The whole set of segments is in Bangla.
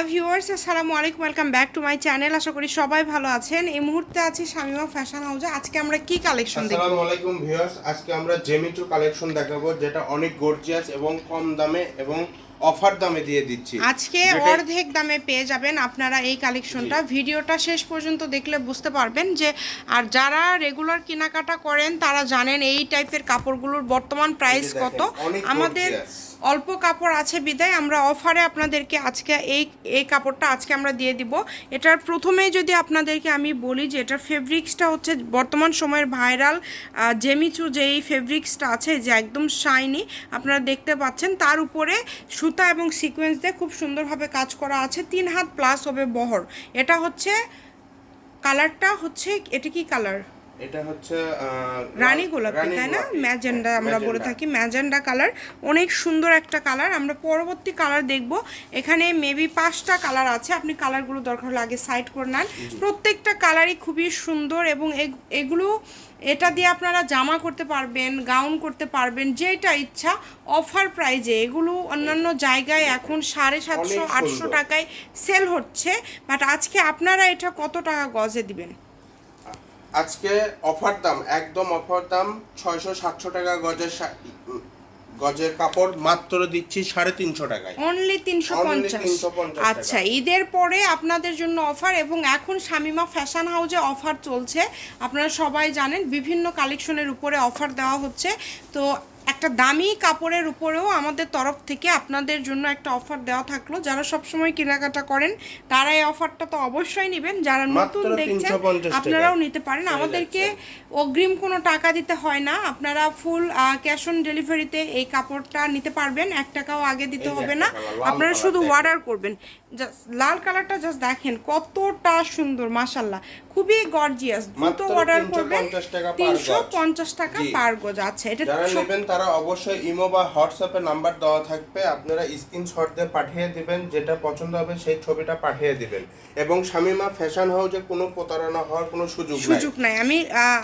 হ্যালো ভিউয়ার্স আসসালামু আলাইকুম welcome back to my channel. আশা করি সবাই ভালো আছেন। এই মুহূর্তে আছি শামিমা ফ্যাশন হাউসে। আজকে আমরা কি কালেকশন দেখব? আসসালামু আলাইকুম ভিউয়ার্স আজকে আমরা জেমিচু কালেকশন দেখাবো যেটা অনেক গর্জিয়াস এবং কম দামে এবং অফার দামে দিয়ে দিচ্ছি। আজকে অর্ধেক দামে পেয়ে যাবেন আপনারা এই কালেকশনটা। ভিডিওটা শেষ পর্যন্ত দেখলে বুঝতে পারবেন যে আর যারা রেগুলার কেনাকাটা করেন তারা জানেন এই টাইপের কাপড়গুলোর বর্তমান প্রাইস কত। আমাদের। অল্প কাপড় আছে বিদায়, আমরা অফারে আপনাদেরকে আজকে এই এই কাপড়টা আজকে আমরা দিয়ে দিব। এটার প্রথমেই যদি আপনাদেরকে আমি বলি যে এটার ফেব্রিক্সটা হচ্ছে বর্তমান সময়ের ভাইরাল জেমিচু যে এই ফেব্রিক্সটা আছে যে একদম শাইনি আপনারা দেখতে পাচ্ছেন তার উপরে সুতা এবং সিকোয়েন্স দিয়ে খুব সুন্দরভাবে কাজ করা আছে, তিন হাত প্লাস হবে বহর। এটা হচ্ছে কালারটা হচ্ছে, এটা কি কালার এটা হচ্ছে রানী গোলাপি তাই না। ম্যাজেন্ডা আমরা বলে। থাকি ম্যাজেন্ডা কালার। অনেক সুন্দর একটা কালার। আমরা পরবর্তী কালার দেখব। এখানে মেবি পাঁচটা কালার আছে। আপনি কালারগুলো দরকার হলে আগে সাইড করে নেন। প্রত্যেকটা কালারই খুবই সুন্দর এবং এগ- এগুলো এটা দিয়ে আপনারা জামা করতে পারবেন গাউন করতে পারবেন যেটা ইচ্ছা অফার প্রাইজে এগুলো অন্যান্য জায়গায় এখন সাড়ে সাতশো আটশো টাকায় সেল হচ্ছে। বাট আজকে আপনারা এটা কত টাকা গজে দিবেন? আজকে অফার দাম একদম অফার দাম ছয়শো সাতশো টাকা গজের গজের কাপড় মাত্র দিচ্ছি সাড়ে তিনশো টাকায়। অনলি তিনশো পঞ্চাশ। আচ্ছা ঈদের পরে আপনাদের জন্য অফার এবং এখন শামিমা ফ্যাশন হাউজে অফার চলছে। আপনারা সবাই জানেন বিভিন্ন কালেকশনের উপরে অফার দেওয়া হচ্ছে। তো একটা দামি কাপড়ের উপরেও আমাদের তরফ থেকে আপনাদের জন্য একটা অফার দেওয়া থাকল। যারা সবসময় কেনাকাটা করেন তারা এই অফারটা তো অবশ্যই নেবেন। যারা নতুন দেখছেন আপনারাও নিতে পারেন। আমাদেরকে অগ্রিম কোনো টাকা দিতে হয় না। আপনারা ফুল ক্যাশ অন ডেলিভারিতে এই কাপড়টা নিতে পারবেন। এক টাকাও আগে দিতে হবে না। আপনারা শুধু অর্ডার করবেন। লাল কালারটা জাস্ট দেখেন কতটা সুন্দর মাশাল্লাহ খুবই গর্জিয়াস দ্রুত অর্ডার করবেন। 350 টাকা per তিনশো পঞ্চাশ টাকা। পার গজ। আচ্ছা এটা তারা অবশ্যই ইমো বা হোয়াটসঅ্যাপে নাম্বার দেওয়া থাকবে। আপনারা স্ক্রিনশট দিয়ে পাঠিয়ে দিবেন, যেটা পছন্দ হবে সেই ছবিটা পাঠিয়ে দিবেন। এবং শামিমা ফ্যাশন হাউজে কোনো প্রতারণা হওয়ার কোনো সুযোগ সুযোগ নাই। আমি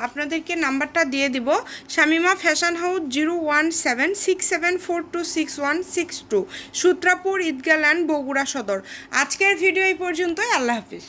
আপনাদেরকে নাম্বারটা দিয়ে দিব। Shamima fashion house zero one seven six seven four two six one six two, Sutrapur Eidgah land Bogura Sadar. আজকের ভিডিও এই পর্যন্তই। আল্লাহ হাফিজ।